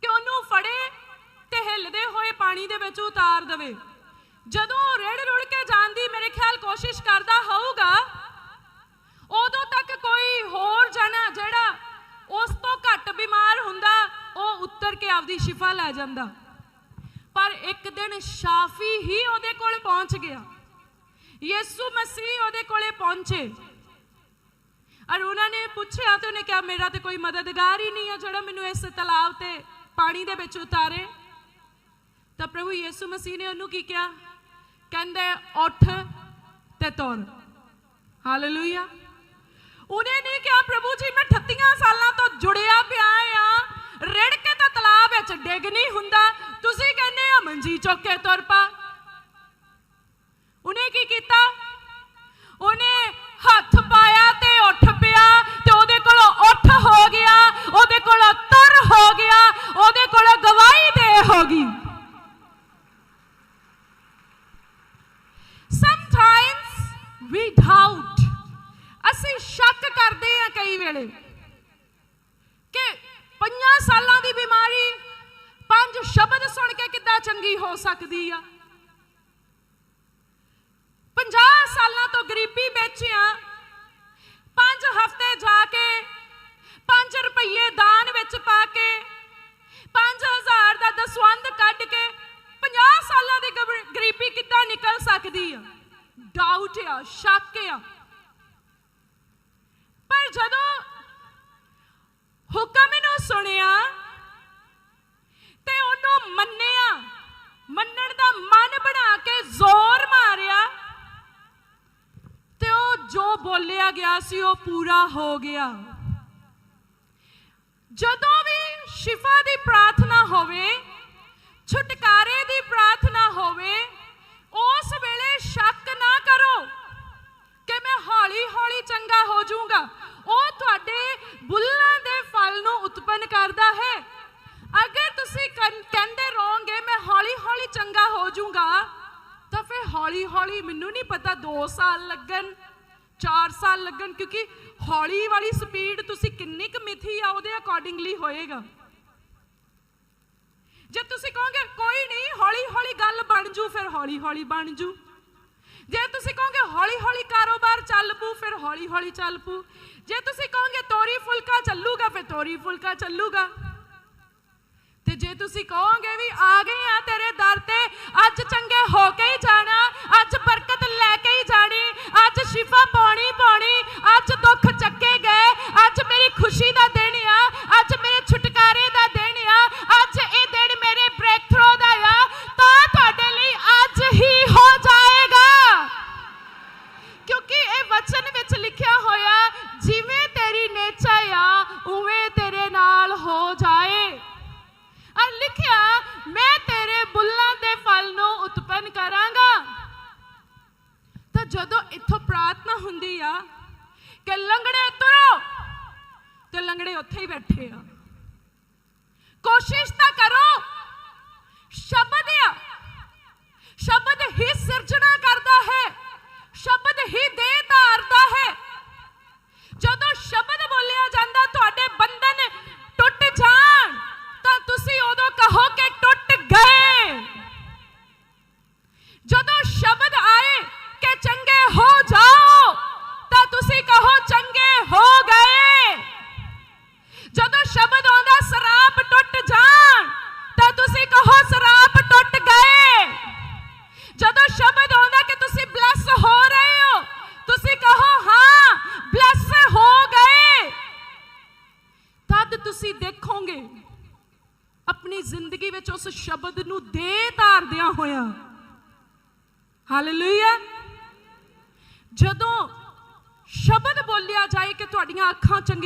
ਕਿ ਉਹਨੂੰ ਫੜੇ ਤੇ ਹਿੱਲਦੇ ਹੋਏ ਪਾਣੀ ਦੇ ਵਿੱਚ ਉਤਾਰ ਦੇਵੇ। ਜਦੋਂ ਰੇੜ ਰੁੜ ਕੇ ਜਾਣ ਦੀ ਮੇਰੇ ਖਿਆਲ ਕੋਸ਼ਿਸ਼ ਕਰਦਾ ਹੋਊਗਾ, ਉਦੋਂ ਤੱਕ ਕੋਈ ਹੋਰ ਜਣਾ ਜਿਹੜਾ ਉਸ ਤੋਂ ਘੱਟ ਬਿਮਾਰ ਹੁੰਦਾ, ਉਹ ਉੱਤਰ ਕੇ ਆਪਦੀ ਸ਼ਿਫਾ ਲੈ ਜਾਂਦਾ। ਪਰ ਇੱਕ ਦਿਨ ਸ਼ਾਫੀ ਹੀ ਉਹਦੇ ਕੋਲ ਪਹੁੰਚ ਗਿਆ। ਯਿਸੂ ਮਸੀਹ ਉਹਦੇ ਕੋਲੇ ਪਹੁੰਚੇ। ਔਰ ਉਹਨਾਂ ਨੇ ਪੁੱਛਿਆ ਤੇ ਉਹਨੇ ਕਿਹਾ, ਮੇਰਾ ਤੇ ਕੋਈ ਮਦਦਗਾਰ ਹੀ ਨਹੀਂ ਹੈ ਜਿਹੜਾ ਮੈਨੂੰ ਇਸ ਤਲਾਬ ਤੇ ਪਾਣੀ ਦੇ ਵਿੱਚ ਉਤਾਰੇ। ਤਾਂ ਪ੍ਰਭੂ ਯਿਸੂ ਮਸੀਹ ਨੇ ਉਹਨੂੰ ਕੀ ਕਿਹਾ? ਕਹਿੰਦੇ ਉੱਠ ਤੇ ਤੁਰ। ਹਾਲੇਲੂਇਆ ਉਹਨੇ ਨਹੀਂ ਕਿਹਾ, ਪ੍ਰਭੂ ਜੀ, ਮੈਂ 38 ਸਾਲਾਂ ਤੋਂ ਜੁੜਿਆ ਪਿਆ ਆ। ਰਿੜ ਕੇ ਤਾਂ ਤਲਾਬ ਵਿੱਚ ਡਿੱਗ ਨਹੀਂ ਹੁੰਦਾ। ਤੁਸੀਂ ਕਹਿੰਦੇ ਆ ਮੰਜੀ ਚੁੱਕ ਕੇ ਤੁਰ ਪਾ। ਉਹਨੇ ਕੀ ਕੀਤਾ? ਉਹਨੇ ਹੱਥ ਪਾਇਆ ਤੇ ਉੱਠ ਪਿਆ ਤੇ ਉਹਦੇ ਕੋਲੋਂ ਉੱਠ ਹੋ ਗਿਆ, ਉਹਦੇ ਕੋਲੋਂ ਤੁਰ ਹੋ ਗਿਆ, ਉਹਦੇ ਕੋਲੋਂ ਗਵਾ ਵੇਲੇ ਕਿ ਪੰਜਾਂ ਸਾਲਾਂ ਦੀ ਬਿਮਾਰੀ ਪੰਜ ਸ਼ਬਦ ਸੁਣ ਕੇ ਕਿੱਦਾਂ ਚੰਗੀ ਹੋ ਸਕਦੀ ਆ? 50 ਸਾਲਾਂ ਤੋਂ ਗਰੀਬੀ ਵਿੱਚ ਆ। 5 ਹਫ਼ਤੇ ਜਾ ਕੇ 5 ਰੁਪਏ ਦਾਨ ਵਿੱਚ ਪਾ ਕੇ 5000 ਦਾ ਦਸਵੰਦ ਕੱਢ ਕੇ 50 ਸਾਲਾਂ ਦੀ ਗਰੀਬੀ ਕਿੱਦਾਂ ਨਿਕਲ ਸਕਦੀ ਆ? ਡਾਊਟ ਆ, ਸ਼ੱਕ ਆ। ਪਰ ਜਦੋਂ ਹੁਕਮ ਨੂੰ ਸੁਣਿਆ ਤੇ ਉਹਨੂੰ ਮੰਨਿਆ, ਮੰਨਣ ਦਾ ਮਨ ਬਣਾ ਕੇ ਜ਼ੋਰ ਮਾਰਿਆ ਤੇ ਉਹ ਜੋ ਬੋਲਿਆ ਗਿਆ ਸੀ ਉਹ ਪੂਰਾ ਹੋ ਗਿਆ। ਜਦੋਂ ਵੀ ਸ਼ਿਫਾ ਦੀ ਪ੍ਰਾਰਥਨਾ ਹੋਵੇ, ਛੁਟਕਾਰੇ ਦੀ ਪ੍ਰਾਰਥਨਾ ਹੋਵੇ, ਉਸ ਵੇਲੇ ਸ਼ੱਕ ਨਾ ਕਰੋ। ਹੌਲੀ ਹੌਲੀ ਚੰਗਾ ਹੋ ਜਾਊਂਗਾ। ਉਹ ਤੁਹਾਡੇ ਬੁੱਲਾਂ ਦੇ ਫਲ ਨੂੰ ਉਤਪੰਨ ਕਰਦਾ ਹੈ। ਅਗਰ ਤੁਸੀਂ ਕਹਿੰਦੇ ਰਹੋਗੇ, ਮੈਂ ਹੌਲੀ ਹੌਲੀ ਚੰਗਾ ਹੋ ਜਾਊਂਗਾ, ਤਾਂ ਫਿਰ ਹੌਲੀ ਹੌਲੀ ਮੈਨੂੰ ਨਹੀਂ ਪਤਾ 2 ਸਾਲ ਲੱਗਣ 4 ਸਾਲ ਲੱਗਣ, ਕਿਉਂਕਿ ਹੌਲੀ ਵਾਲੀ ਸਪੀਡ ਤੁਸੀਂ ਕਿੰਨੀ ਕੁ ਮਿਥੀ ਆ, ਉਹਦੇ ਅਕੋਰਡਿੰਗਲੀ ਹੋਏਗਾ। ਜੇ ਤੁਸੀਂ ਕਹੋਗੇ, ਕੋਈ ਨਹੀਂ ਹੌਲੀ ਹੌਲੀ ਗੱਲ ਬਣ ਜੂ, ਫਿਰ ਹੌਲੀ ਹੌਲੀ ਬਣ ਜੂ। ਜੇ ਤੁਸੀਂ ਕਹੋਗੇ ਹੌਲੀ ਹੌਲੀ ਕਾਰੋਬਾਰ ਚੱਲ ਪੂ ਫਿਰ ਹੌਲੀ ਹੌਲੀ ਚੱਲ ਪੂ ਜੇ ਤੁਸੀਂ ਕਹੋਗੇ ਤੋਰੀ ਫੁਲਕਾ ਚੱਲੂਗਾ, ਫਿਰ ਤੋਰੀ ਫੁਲਕਾ ਚੱਲੂਗਾ। ਤੇ ਜੇ ਤੁਸੀਂ ਕਹੋਗੇ ਵੀ ਆ ਗਏ ਆ ਤੇਰੇ ਦਰ ਤੇ, ਅੱਜ ਚੰਗੇ ਹੋ ਕੇ ਹੀ ਜਾਣਾ, ਅੱਜ ਬਰਕਤ ਲੈ ਕੇ ਹੀ ਜਾਣੀ, ਅੱਜ ਸ਼ਿਫਾ ਪਾਉਣੀ ਪਾਉਣੀ, ਅੱਜ ਦੁੱਖ ਚੱਕੇ ਗਏ, ਅੱਜ ਮੇਰੀ ਖੁਸ਼ੀ ਦਾ ਲੰਗੜੇ ਬੈਠੇ ਆ। ਕੋਸ਼ਿਸ਼ ਤਾਂ ਕਰੋ ਸ਼ਬਦ ਆ ਸ਼ਬਦ ਹੀ ਸਿਰਜਣਾ ਕਰਦਾ ਹੈ ਸ਼ਬਦ ਹੀ ਦੇ ਧਾਰਦਾ ਹੈ ਜਦੋਂ ਸ਼ਬਦ ਬੋਲਿਆ ਜਾਂਦਾ ਤੁਹਾਡੇ ਬੰਧਨ ਟੁੱਟ ਜਾਣ ਤਾਂ ਤੁਸੀਂ ਉਦੋਂ ਕਹੋ ਕਿ ਟੁੱਟ ਗਏ ਜਦੋਂ ਸ਼ਬਦ ਆਏ ਕਿ ਚੰਗੇ ਹੋ ਜਾਓ ਤਾਂ ਤੁਸੀਂ ਕਹੋ ਚੰਗੇ ਹੋ ਗਏ ਹਾਲੇਲੂਇਆ ਜਦੋਂ ਸ਼ਬਦ ਬੋਲਿਆ ਜਾਏ ਕਿ ਤੁਹਾਡੀਆਂ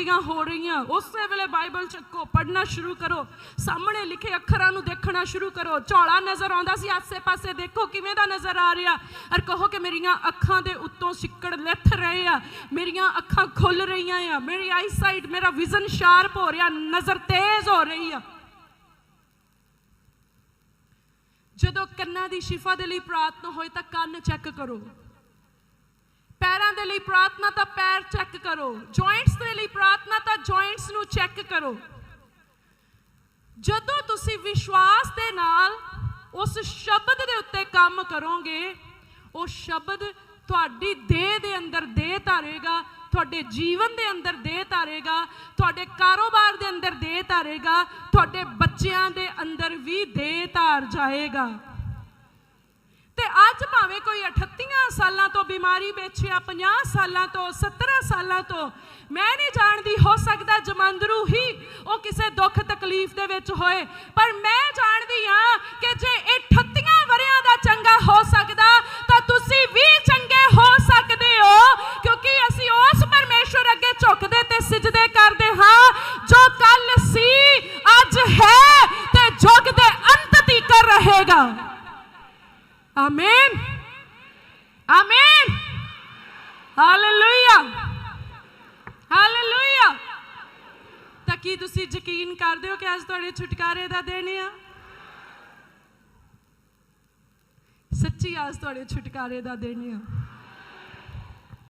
ਅੱਖਾਂ ਹੋ ਰਹੀਆਂ। ਉਸੇ ਵੇਲੇ ਬਾਈਬਲ ਚੱਕੋ, ਪੜ੍ਹਨਾ ਸ਼ੁਰੂ ਕਰੋ। ਸਾਹਮਣੇ ਲਿਖੇ ਅੱਖਰਾਂ ਨੂੰ ਦੇਖਣਾ ਸ਼ੁਰੂ ਕਰੋ। ਝੋਲਾ ਨਜ਼ਰ ਆਉਂਦਾ ਸੀ, ਆਸੇ-ਪਾਸੇ ਦੇਖੋ ਕਿਵੇਂ ਦਾ ਨਜ਼ਰ ਆ ਰਿਹਾ। ਔਰ ਕਹੋ ਕਿ ਮੇਰੀਆਂ ਅੱਖਾਂ ਦੇ ਉੱਤੋਂ ਸਿੱਕੜ ਲਿਥ ਰਹੇ ਆ। ਮੇਰੀਆਂ ਅੱਖਾਂ ਖੁੱਲ ਰਹੀਆਂ ਆ। ਮੇਰੀ ਆਈਸਾਈਟ ਮੇਰਾ ਵਿਜ਼ਨ ਸ਼ਾਰਪ ਹੋ ਰਿਹਾ। ਨਜ਼ਰ ਤੇਜ਼ ਹੋ ਰਹੀ ਆ। ਜਦੋਂ ਕੰਨਾਂ ਦੀ ਸ਼ਿਫਾ ਦੇ ਲਈ ਪ੍ਰਾਰਥਨਾ ਹੋਏ ਤਾਂ ਕੰਨ ਚੈੱਕ ਕਰੋ। ਪੈਰਾਂ ਦੇ ਲਈ ਪ੍ਰਾਰਥਨਾ ਤਾਂ ਪੈਰ ਚੈੱਕ ਕਰੋ। ਜੁਆਇੰਟਸ ਦੇ ਲਈ ਪ੍ਰਾਰਥਨਾ ਤਾਂ ਜੁਆਇੰਟਸ ਨੂੰ ਚੈੱਕ ਕਰੋ। ਜਦੋਂ ਤੁਸੀਂ ਵਿਸ਼ਵਾਸ ਦੇ ਨਾਲ ਉਸ ਸ਼ਬਦ ਦੇ ਉੱਤੇ ਕੰਮ ਕਰੋਗੇ, ਉਹ ਸ਼ਬਦ ਤੁਹਾਡੀ ਦੇਹ ਦੇ ਅੰਦਰ ਦੇਹ ਧਾਰੇਗਾ, ਤੁਹਾਡੇ ਜੀਵਨ ਦੇ ਅੰਦਰ ਦੇਹ ਧਾਰੇਗਾ, ਤੁਹਾਡੇ ਕਾਰੋਬਾਰ ਦੇ ਅੰਦਰ ਦੇਹ ਧਾਰੇਗਾ, ਤੁਹਾਡੇ ਬੱਚਿਆਂ ਦੇ ਅੰਦਰ ਵੀ ਦੇਹ ਧਾਰ ਜਾਏਗਾ। ਅੱਜ ਭਾਵੇਂ ਕੋਈ 38 ਸਾਲਾਂ ਤੋਂ ਬਿਮਾਰੀ ਵਿੱਚ ਆ 50 ਸਾਲਾਂ ਤੋਂ 70 ਸਾਲਾਂ ਤੋਂ, ਮੈਂ ਨਹੀਂ ਜਾਣਦੀ, ਹੋ ਸਕਦਾ ਜਮੰਦਰੂ ਹੀ ਉਹ ਕਿਸੇ ਦੁੱਖ ਤਕਲੀਫ ਦੇ ਵਿੱਚ ਹੋਏ। ਪਰ ਮੈਂ ਜਾਣਦੀ ਹਾਂ ਕਿ ਜੇ 38 ਵਰਿਆਂ ਦਾ ਚੰਗਾ ਹੋ ਸਕਦਾ, ਤਾਂ ਤੁਸੀਂ ਵੀ ਚੰਗੇ ਹੋ ਸਕਦੇ ਹੋ, ਕਿਉਂਕਿ ਅਸੀਂ ਉਸ ਪਰਮੇਸ਼ਵਰ ਅੱਗੇ ਝੁਕਦੇ ਤੇ ਸਜਦੇ ਕਰਦੇ ਹਾਂ, ਜੋ ਕੱਲ ਸੀ, ਅੱਜ ਹੈ ਤੇ ਜੁਗ ਦੇ ਅੰਤ ਤੀਕ ਰਹੇਗਾ। ਆਮੀਨ ਆਮੀਨ ਹਾਲੇਲੂਇਆ ਹਾਲੇਲੂਇਆ ਤਾਂ ਕੀ ਤੁਸੀਂ ਯਕੀਨ ਕਰਦੇ ਹੋ ਕਿ ਅੱਜ ਤੁਹਾਡੇ ਛੁਟਕਾਰੇ ਦਾ ਦਿਨ ਆ? ਸੱਚੀ ਅੱਜ ਤੁਹਾਡੇ ਛੁਟਕਾਰੇ ਦਾ ਦਿਨ ਆ।